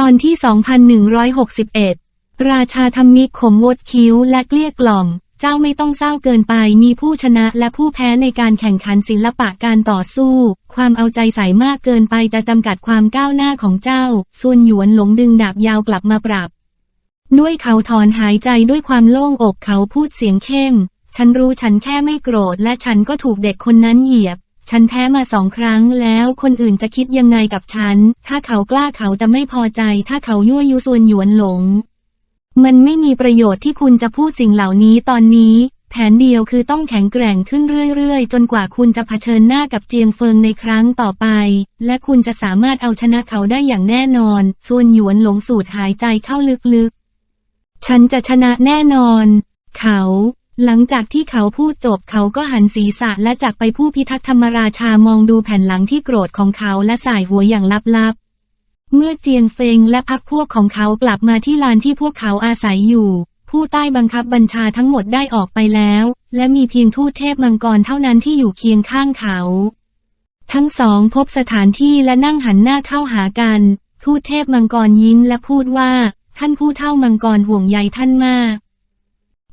ตอนที่ 2161 ราชาธรรมิกขมวดคิ้วและเกลี้ยกล่อม เจ้าไม่ต้องเศร้าเกินไป มีผู้ชนะและผู้แพ้ในการแข่งขันศิลปะการต่อสู้ ความเอาใจใส่มากเกินไปจะจำกัดความก้าวหน้าของเจ้า ส่วนหยวนหลงดึงดาบยาวกลับมาปรับ ด้วยเขาถอนหายใจด้วยความโล่งอกเขาพูดเสียงเข้ม ฉันรู้ฉันแค่ไม่โกรธและฉันก็ถูกเด็กคนนั้นเหยียบ ฉันแพ้มาสองครั้งแล้วคนอื่นจะคิดยังไงกับฉัน ถ้าเขากล้าเขาจะไม่พอใจ ถ้าเขายั่วยุส่วนหยวนหลง มันไม่มีประโยชน์ที่คุณจะพูดสิ่งเหล่านี้ตอนนี้ แผนเดียวคือต้องแข็งแกร่งขึ้นเรื่อยๆ จนกว่าคุณจะเผชิญหน้ากับเจียงเฟิงในครั้งต่อไป และคุณจะสามารถเอาชนะเขาได้อย่างแน่นอน ส่วนหยวนหลงสูดหายใจเข้าลึกๆ ฉันจะชนะแน่นอน เขา หลังจากที่เขาพูดจบเขาก็หันศีรษะและจากไปผู้พิทักษ์ธรรมราชามองดูแผ่นหลังที่โกรธของเขาและสายหัวอย่างลับๆ เมื่อเจียงเฟงและพักพวกของเขากลับมาที่ลานที่พวกเขาอาศัยอยู่ ผู้ใต้บังคับบัญชาทั้งหมดได้ออกไปแล้ว และมีเพียงทูตเทพมังกรเท่านั้นที่อยู่เคียงข้างเขา ทั้งสองพบสถานที่และนั่งหันหน้าเข้าหากัน ทูตเทพมังกรยิ้มและพูดว่า ท่านผู้เท่ามังกรห่วงใยท่านมาก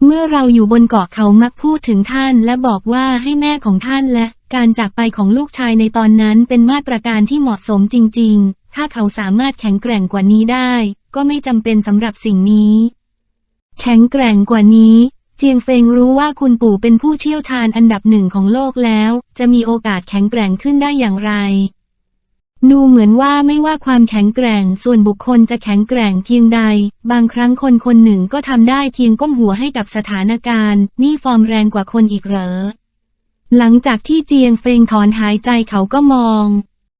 เมื่อเราอยู่บนเกาะเขามักพูดถึงท่านและบอกว่าให้แม่ของท่านและการจากไปของลูกชายในตอนนั้นเป็นมาตรการที่เหมาะสมจริง ๆ ถ้าเขาสามารถแข็งแกร่งกว่านี้ได้ ก็ไม่จำเป็นสำหรับสิ่งนี้ แข็งแกร่งกว่านี้ เจียงเฟงรู้ว่าคุณปู่เป็นผู้เชี่ยวชาญอันดับหนึ่งของโลกแล้ว จะมีโอกาสแข็งแกร่งขึ้นได้อย่างไร ดูเหมือนว่าไม่ว่าความแข็งแกร่งส่วนบุคคลจะแข็งแกร่งเพียงใด บางครั้งคนคนหนึ่งก็ทำได้เพียงก้มหัวให้กับสถานการณ์ นี่ฟอร์มแรงกว่าคนอีกเหรอ หลังจากที่เจียงเฟงถอนหายใจเขาก็มอง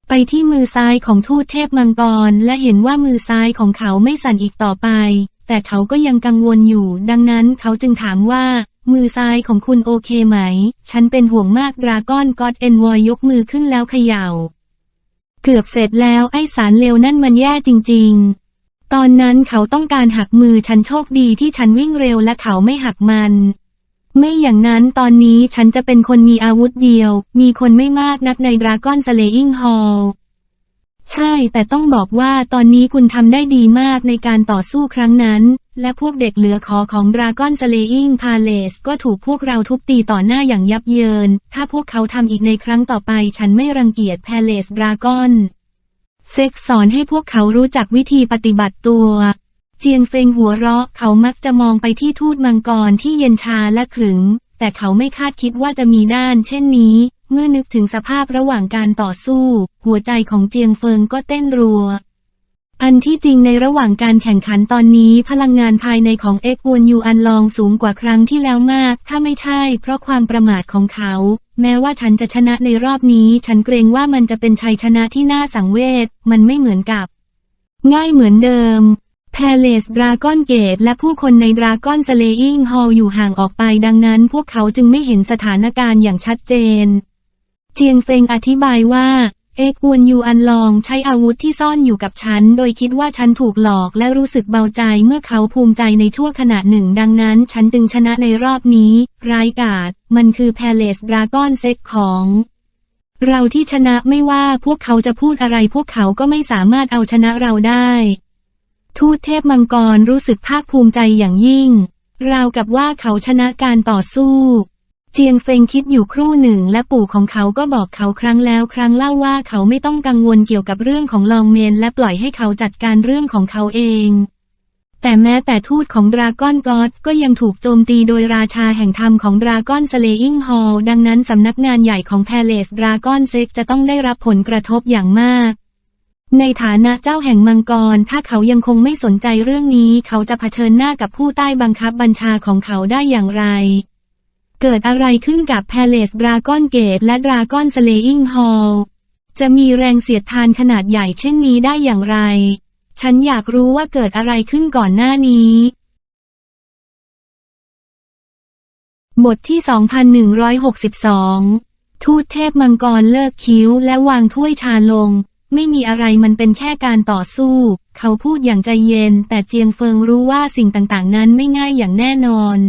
ไปที่มือซ้ายของทูตเทพมังกร และเห็นว่ามือซ้ายของเขาไม่สั่นอีกต่อไป แต่เขาก็ยังกังวลอยู่ ดังนั้นเขาจึงถามว่า มือซ้ายของคุณโอเคไหม ฉันเป็นห่วงมากดราก้อนก็อดเอ็นวอยยกมือขึ้นแล้วเขย่า เกือบเสร็จแล้วไอ้สารเลวนั่นมันแย่จริง ๆ ตอนนั้นเขาต้องการหักมือฉันโชคดีที่ฉันวิ่งเร็วและเขาไม่หักมัน ไม่อย่างนั้นตอนนี้ฉันจะเป็นคนมีอาวุธเดียว มีคนไม่มากนักในดราก้อนสเลอิงฮอล ใช่ แต่ต้องบอกว่าตอนนี้คุณทำได้ดีมากในการต่อสู้ครั้งนั้น และพวกเด็กเหลือขอของดราก้อนสเลอิงพาเลสก็ถูกพวกเราทุบตีต่อหน้าอย่างยับเยิน ถ้าพวกเขาทำอีกในครั้งต่อไป ฉันไม่รังเกียจพาเลสดราก้อนเซ็กสอนให้พวกเขารู้จักวิธีปฏิบัติตัว เจียงเฟงหัวเราะเขามักจะมองไปที่ทูตมังกรที่เย็นชาและขรึมแต่เขาไม่คาดคิดว่าจะมีด้านเช่นนี้ เมื่อนึกถึงสภาพระหว่างการต่อสู้ หัวใจของเจียงเฟิงก็เต้นรัว อันที่จริงในระหว่างการแข่งขันตอนนี้พลังงานภายในของเอ็กวนยูอันลองสูงกว่าครั้งที่แล้วมาก ถ้าไม่ใช่เพราะความประมาทของเขา แม้ว่าฉันจะชนะในรอบนี้ ฉันเกรงว่ามันจะเป็นชัยชนะที่น่าสังเวช มันไม่เหมือนกับ ง่ายเหมือนเดิมแพเลสดราก้อนเกตและผู้คนในดราก้อนสเลอิงฮอลอยู่ห่างออกไปดังนั้นพวกเขาจึงไม่เห็นสถานการณ์อย่างชัดเจน เจียงเฟงอธิบายว่า เอกวนยูอันลองใช้อาวุธที่ซ่อนอยู่กับฉัน โดยคิดว่าฉันถูกหลอกและรู้สึกเบาใจเมื่อเขาภูมิใจในชั่วขณะหนึ่ง ดังนั้น ฉันจึงชนะในรอบนี้ ร้ายกาจมันคือแพเลสดราก้อนเซ็กของเราที่ชนะไม่ว่าพวกเขาจะพูดอะไรพวกเขาก็ไม่สามารถเอาชนะเราได้ ทูตเทพมังกรรู้สึกภาคภูมิใจอย่างยิ่ง ราวกับว่าเขาชนะการต่อสู้ เจียงเฟงคิดอยู่ครู่หนึ่งและปู่ของเขาก็บอกเขาครั้งแล้วครั้งเล่าว่าเขาไม่ต้องกังวลเกี่ยวกับเรื่องของลองเมนและปล่อยให้เขาจัดการเรื่องของเขาเอง แต่แม้แต่ทูตของดราก้อนกอดก็ยังถูกโจมตีโดยราชาแห่งธรรมของดราก้อนสเลอิงฮอลดังนั้นสำนักงานใหญ่ของแพเลสดราก้อนเซ็กจะต้องได้รับผลกระทบอย่างมากในฐานะเจ้าแห่งมังกร ถ้าเขายังคงไม่สนใจเรื่องนี้ เขาจะเผชิญหน้ากับผู้ใต้บังคับบัญชาของเขาได้อย่างไร เกิดอะไรขึ้นกับแพเลสดราก้อนเกตและดราก้อนสเลอิงฮอลจะมีแรงเสียดทานขนาดใหญ่เช่นนี้ได้อย่างไร ฉันอยากรู้ว่าเกิดอะไรขึ้นก่อนหน้านี้ บทที่ 2162 ทูตเทพมังกรเลิกคิ้วและวางถ้วยชาลง ไม่มีอะไรมันเป็นแค่การต่อสู้ เขาพูดอย่างใจเย็น แต่เจียงเฟิงรู้ว่าสิ่งต่างๆ นั้นไม่ง่ายอย่างแน่นอน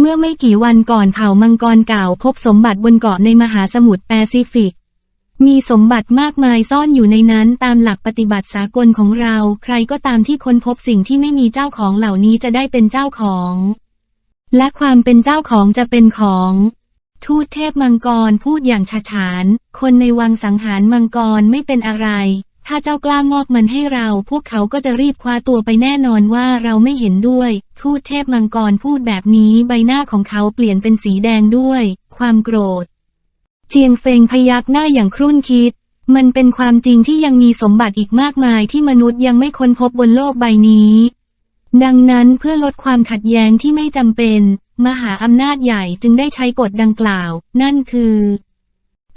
เมื่อไม่กี่วันก่อนเผ่ามังกรเก่าพบสมบัติบนเกาะในมหาสมุทรแปซิฟิก มีสมบัติมากมายซ่อนอยู่ในนั้นตามหลักปฏิบัติสากลของเรา ใครก็ตามที่ค้นพบสิ่งที่ไม่มีเจ้าของเหล่านี้จะได้เป็นเจ้าของ และความเป็นเจ้าของจะเป็นของ ทูตเทพมังกรพูดอย่างฉาฉาน คนในวังสังหารมังกรไม่เป็นอะไร ถ้าเจ้ากล้ามอบมันให้เรา พวกเขาก็จะรีบคว้าตัวไปแน่นอนว่าเราไม่เห็นด้วย ทูตเทพมังกรพูดแบบนี้ใบหน้าของเขาเปลี่ยนเป็นสีแดงด้วย ความโกรธ เจียงเฟงพยักหน้าอย่างครุ่นคิด มันเป็นความจริงที่ยังมีสมบัติอีกมากมายที่มนุษย์ยังไม่ค้นพบบนโลกใบนี้ ดังนั้นเพื่อลดความขัดแย้งที่ไม่จำเป็น มหาอำนาจใหญ่จึงได้ใช้กฎดังกล่าว นั่นคือ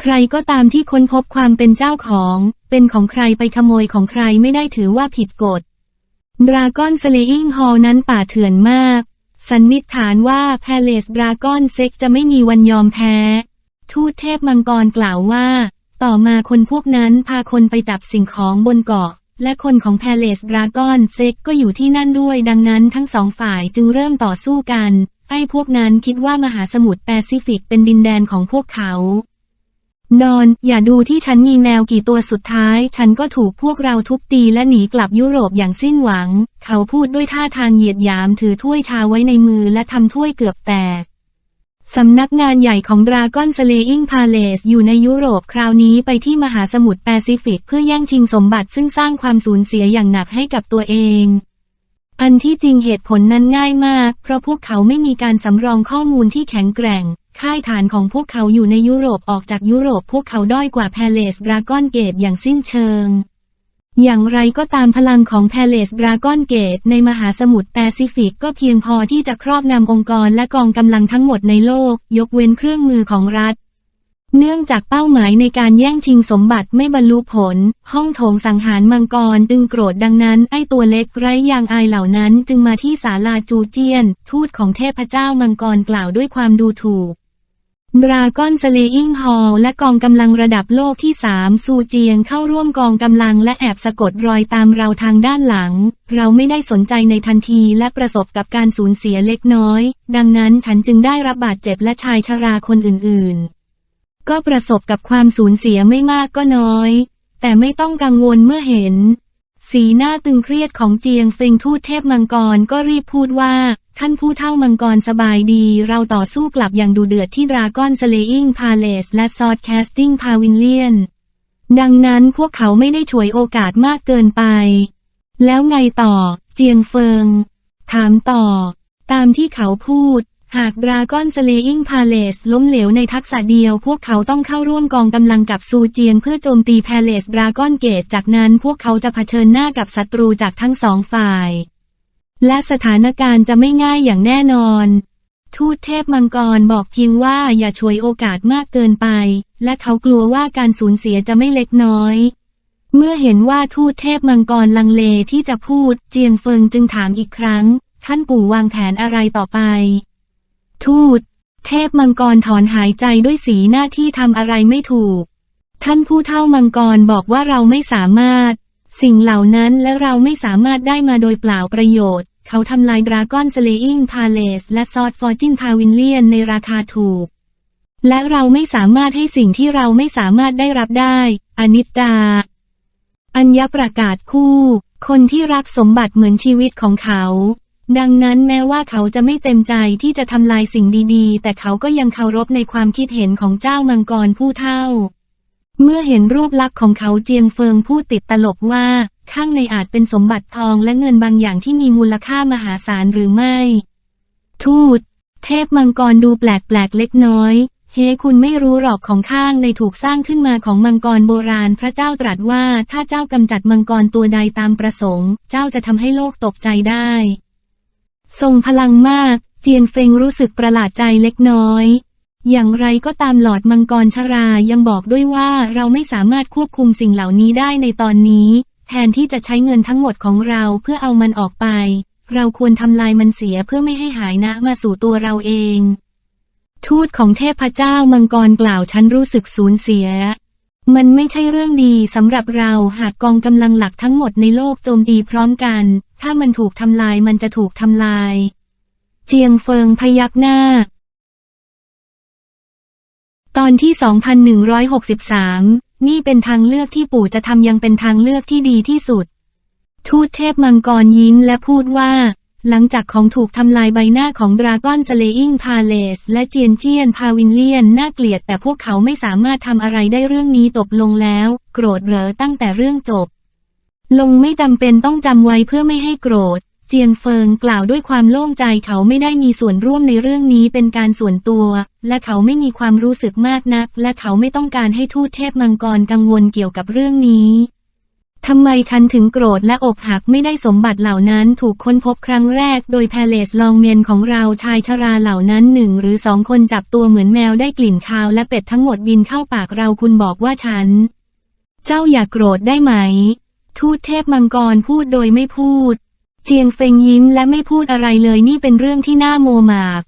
ใครก็ตามที่ค้นพบความเป็นเจ้าของ เป็นของใครไปขโมยของใครไม่ได้ถือว่าผิดกฎดราก้อนสเลอิงฮอลนั้นป่าเถื่อนมาก สันนิษฐานว่าแพเลสดราก้อนเซ็กจะไม่มีวันยอมแพ้ ทูตเทพมังกรกล่าวว่า ต่อมาคนพวกนั้นพาคนไปจับสิ่งของบนเกาะ และคนของแพเลสดราก้อนเซ็กก็อยู่ที่นั่นด้วย ดังนั้นทั้งสองฝ่ายจึงเริ่มต่อสู้กัน ไอ้พวกนั้นคิดว่ามหาสมุทรแปซิฟิกเป็นดินแดนของพวกเขา นอน อย่าดูที่ฉันมีแมวกี่ตัวสุดท้าย ฉันก็ถูกพวกเราทุบตีและหนีกลับยุโรปอย่างสิ้นหวัง เขาพูดด้วยท่าทางเหยียดหยามถือถ้วยชาไว้ในมือและทำถ้วยเกือบแตก สำนักงานใหญ่ของดราก้อนสเลอิงพาเลสอยู่ในยุโรปคราวนี้ไปที่มหาสมุทรแปซิฟิกเพื่อแย่งชิงสมบัติซึ่งสร้างความสูญเสียอย่างหนักให้กับตัวเอง อันที่จริงเหตุผลนั้นง่ายมาก เพราะพวกเขาไม่มีการสำรองข้อมูลที่แข็งแกร่ง ค่ายฐานของพวกเขาอยู่ในยุโรปออกจากยุโรปพวกเขาด้อยกว่าแพเลสดราก้อนเกตอย่างสิ้นเชิง อย่างไรก็ตามพลังของแพเลสดราก้อนเกตในมหาสมุทรแปซิฟิกก็เพียงพอที่จะครอบงำองค์กรและกองกำลังทั้งหมดในโลก ยกเว้นเครื่องมือของรัฐ เนื่องจากเป้าหมายในการแย่งชิงสมบัติไม่บรรลุผล ห้องโถงสังหารมังกรจึงโกรธดังนั้น ไอตัวเล็กไร้ยางอายเหล่านั้นจึงมาที่ศาลาจูเจียน ทูตของเทพเจ้ามังกรกล่าวด้วยความดูถูกดราก้อนสเลอิงฮอลและกองกำลังระดับโลกที่สามซูเจียงเข้าร่วมกองกำลังและแอบสะกดรอยตามเราทางด้านหลัง เราไม่ได้สนใจในทันทีและประสบกับการสูญเสียเล็กน้อย ดังนั้นฉันจึงได้รับบาดเจ็บและชายชราคนอื่นๆ ก็ประสบกับความสูญเสียไม่มากก็น้อย แต่ไม่ต้องกังวลเมื่อเห็น สีหน้าตึงเครียดของเจียงเฟิงทูตเทพมังกรก็รีบพูดว่า ท่านผู้เท่ามังกรสบายดี เราต่อสู้กลับอย่างดูเดือดที่ดราก้อนสเลอิงพาเลสและซอดแคสติ้งพาวินเลียน ดังนั้นพวกเขาไม่ได้ฉวยโอกาสมากเกินไป แล้วไงต่อ เจียงเฟิง ถามต่อ ตามที่เขาพูด หากดราก้อนสเลอิงพาเลสล้มเหลวในทักษะเดียว พวกเขาต้องเข้าร่วมกองกำลังกับซูเจียงเพื่อโจมตีพาเลสดราก้อนเกต จากนั้นพวกเขาจะเผชิญหน้ากับศัตรูจากทั้งสองฝ่าย และสถานการณ์จะไม่ง่ายอย่างแน่นอน ทูตเทพมังกรบอกเพียงว่าอย่าช่วยโอกาสมากเกินไป และเขากลัวว่าการสูญเสียจะไม่เล็กน้อย เมื่อเห็นว่าทูตเทพมังกรลังเลที่จะพูด เจียงเฟิงจึงถามอีกครั้งท่านปู่วางแผนอะไรต่อไป ทูต เทพมังกรถอนหายใจด้วยสีหน้าที่ทำอะไรไม่ถูก ท่านผู้เท่ามังกรบอกว่าเราไม่สามารถ สิ่งเหล่านั้นและเราไม่สามารถได้มาโดยเปล่าประโยชน์ เขาทำลายดราก้อนสเลอิงพาเลสและซอดฟอร์จินพาวินเลียนในราคาถูก และเราไม่สามารถให้สิ่งที่เราไม่สามารถได้รับได้ อนิจจา อัญญประกาศคู่ คนที่รักสมบัติเหมือนชีวิตของเขา ดังนั้นแม้ว่าเขาจะไม่เต็มใจที่จะทำลายสิ่งดีๆ แต่เขาก็ยังเคารพในความคิดเห็นของเจ้ามังกรผู้เท่า เมื่อเห็นรูปลักษณ์ของเขาเจียงเฟิงพูดติดตลกว่า ข้างในอาจเป็นสมบัติทองและเงินบางอย่างที่มีมูลค่ามหาศาลหรือไม่ ทูต เทพมังกรดูแปลกๆเล็กน้อย เฮ้คุณไม่รู้หรอกของข้างในถูกสร้างขึ้นมาของมังกรโบราณพระเจ้าตรัสว่าถ้าเจ้ากำจัดมังกรตัวใดตามประสงค์ เจ้าจะทำให้โลกตกใจได้ ทรงพลังมาก เจียนเฟงรู้สึกประหลาดใจเล็กน้อย อย่างไรก็ตามหลอดมังกรชรายังบอกด้วยว่าเราไม่สามารถควบคุมสิ่งเหล่านี้ได้ในตอนนี้ แทนที่จะใช้เงินทั้งหมดของเราเพื่อเอามันออกไป เราควรทำลายมันเสียเพื่อไม่ให้หายนะมาสู่ตัวเราเอง ทูตของเทพเจ้ามังกรกล่าวฉันรู้สึกสูญเสียมันไม่ใช่เรื่องดีสำหรับเราหากกองกำลังหลักทั้งหมดในโลกโจมตีพร้อมกัน ถ้ามันถูกทำลายมันจะถูกทำลาย เจียงเฟิงพยักหน้า ตอนที่ 2163 นี่เป็นทางเลือกที่ปู่จะทำยังเป็นทางเลือกที่ดีที่สุด ทูตเทพมังกรยิ้มและพูดว่า หลังจากของถูกทำลายใบหน้าของดราก้อนสเลอิงพาเลสและเจียนเจียนพาวินเลียนน่าเกลียดแต่พวกเขาไม่สามารถทำอะไรได้เรื่องนี้ตกลงแล้ว โกรธเหรอตั้งแต่เรื่องจบ ลงไม่จำเป็นต้องจำไว้เพื่อไม่ให้โกรธ เจียนเฟิงกล่าวด้วยความโล่งใจเขาไม่ได้มีส่วนร่วมในเรื่องนี้เป็นการส่วนตัว และเขาไม่มีความรู้สึกมากนัก และเขาไม่ต้องการให้ทูตเทพมังกรกังวลเกี่ยวกับเรื่องนี้ทำไมฉันถึงโกรธและอกหักไม่ได้สมบัติเหล่านั้นถูกค้นพบครั้งแรกโดยแพเลสลองเมนของเราชายชราเหล่านั้นหนึ่งหรือสองคนจับตัวเหมือนแมวได้กลิ่นคาวและเป็ดทั้งหมดบินเข้าปากเราคุณบอกว่าฉัน เจ้าอย่ากโกรธได้ไหม ทูตเทพมังกรพูดโดยไม่พูด เจียงเฟงยิ้มและไม่พูดอะไรเลยนี่เป็นเรื่องที่น่าโมหมาก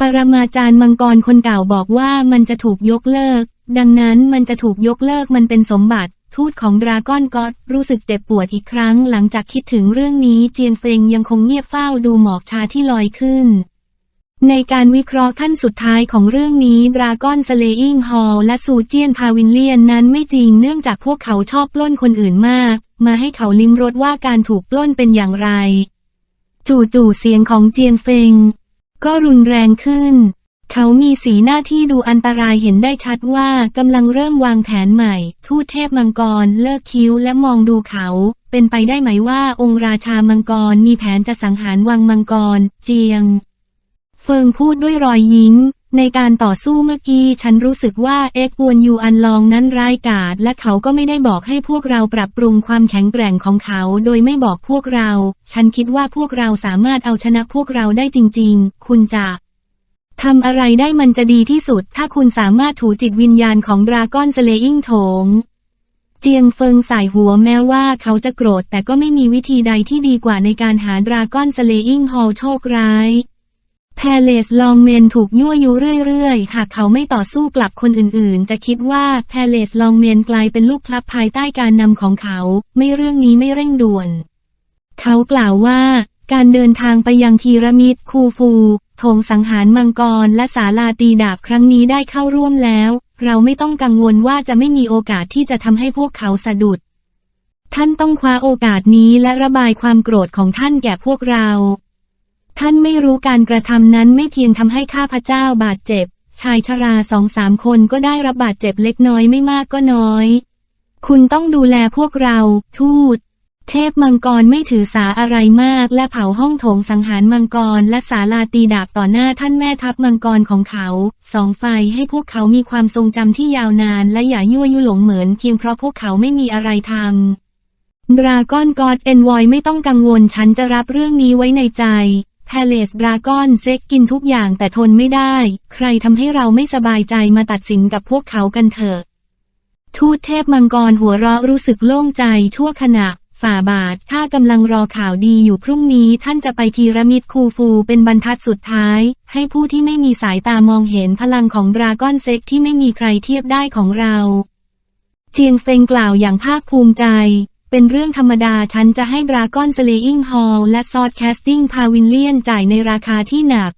ปรมาจารย์มังกรคนเก่าบอกว่ามันจะถูกยกเลิก ดังนั้นมันจะถูกยกเลิกมันเป็นสมบัติ ทูตของดราก้อนก็อดรู้สึกเจ็บปวดอีกครั้ง หลังจากคิดถึงเรื่องนี้เจียนเฟงยังคงเงียบเฝ้าดูหมอกชาที่ลอยขึ้น ในการวิเคราะห์ขั้นสุดท้ายของเรื่องนี้ดราก้อนสเลอิงฮอลและซูเจียนพาวินเลียนนั้นไม่จริงเนื่องจากพวกเขาชอบปล้นคนอื่นมาก มาให้เขาลิ้มรสว่าการถูกปล้นเป็นอย่างไร จู่ๆเสียงของเจียนเฟง ก็รุนแรงขึ้น เขามีสีหน้าที่ดูอันตรายเห็นได้ชัดว่ากำลังเริ่มวางแผนใหม่ ทูตเทพมังกรเลิกคิ้วและมองดูเขา เป็นไปได้ไหมว่าองค์ราชามังกรมีแผนจะสังหารวังมังกร เจียง เฟิงพูดด้วยรอยยิ้ม ในการต่อสู้เมื่อกี้ฉันรู้สึกว่าเอ็กวนยูอันลองนั้นร้ายกาจและเขาก็ไม่ได้บอกให้พวกเราปรับปรุงความแข็งแกร่งของเขา โดยไม่บอกพวกเรา ฉันคิดว่าพวกเราสามารถเอาชนะพวกเราได้จริง ๆ คุณจะทำอะไรได้มันจะดีที่สุด ถ้าคุณสามารถถูจิตวิญญาณของดราก้อนสเลอิงโถงเจียงเฟิงใส่หัวแม้ว่าเขาจะโกรธแต่ก็ไม่มีวิธีใดที่ดีกว่าในการหาดราก้อนสเลอิงฮอลโชคร้าย แพเลสลองเมนถูกยั่วยุเรื่อยๆ หากเขาไม่ต่อสู้กลับคนอื่นๆ จะคิดว่าแพเลสลองเมนกลายเป็นลูกพลับภายใต้การนำของเขา ไม่เรื่องนี้ไม่เร่งด่วน เขากล่าวว่า การเดินทางไปยังพีระมิดคูฟูโถงสังหารมังกรและศาลาตีดาบครั้งนี้ได้เข้าร่วมแล้ว เราไม่ต้องกังวลว่าจะไม่มีโอกาสที่จะทำให้พวกเขาสะดุด ท่านต้องคว้าโอกาสนี้และระบายความโกรธของท่านแก่พวกเรา ท่านไม่รู้การกระทำนั้นไม่เพียงทำให้ข้าพเจ้าบาดเจ็บ ชายชราสองสามคนก็ได้รับบาดเจ็บเล็กน้อยไม่มากก็น้อย คุณต้องดูแลพวกเรา ทูต เทพมังกรไม่ถือสาอะไรมากและเผาห้องโถงสังหารมังกรและศาลาตีดาบต่อหน้าท่านแม่ทัพมังกรของเขา สองไฟให้พวกเขามีความทรงจำที่ยาวนานและอย่ายั่วยุหลงเหมือนเพียงเพราะพวกเขาไม่มีอะไรทำดราก้อนกอดเอ็นวอยไม่ต้องกังวลฉันจะรับเรื่องนี้ไว้ในใจ แพเลสดราก้อนเซ็กกินทุกอย่างแต่ทนไม่ได้ ใครทำให้เราไม่สบายใจมาตัดสินกับพวกเขากันเถอะ ทูตเทพมังกรหัวเราะรู้สึกโล่งใจชั่วขณะ ฝ่าบาทข้ากำลังรอข่าวดีอยู่พรุ่งนี้ท่านจะไปพีระมิดคูฟูเป็นบรรทัดสุดท้าย ให้ผู้ที่ไม่มีสายตามองเห็นพลังของดราก้อนเซ็กที่ไม่มีใครเทียบได้ของเรา เจียงเฟงกล่าวอย่างภาคภูมิใจ เป็นเรื่องธรรมดาฉันจะให้ดราก้อนสเลอิงฮอลและซอดแคสติ้งพาวินเลียนจ่ายในราคาที่หนัก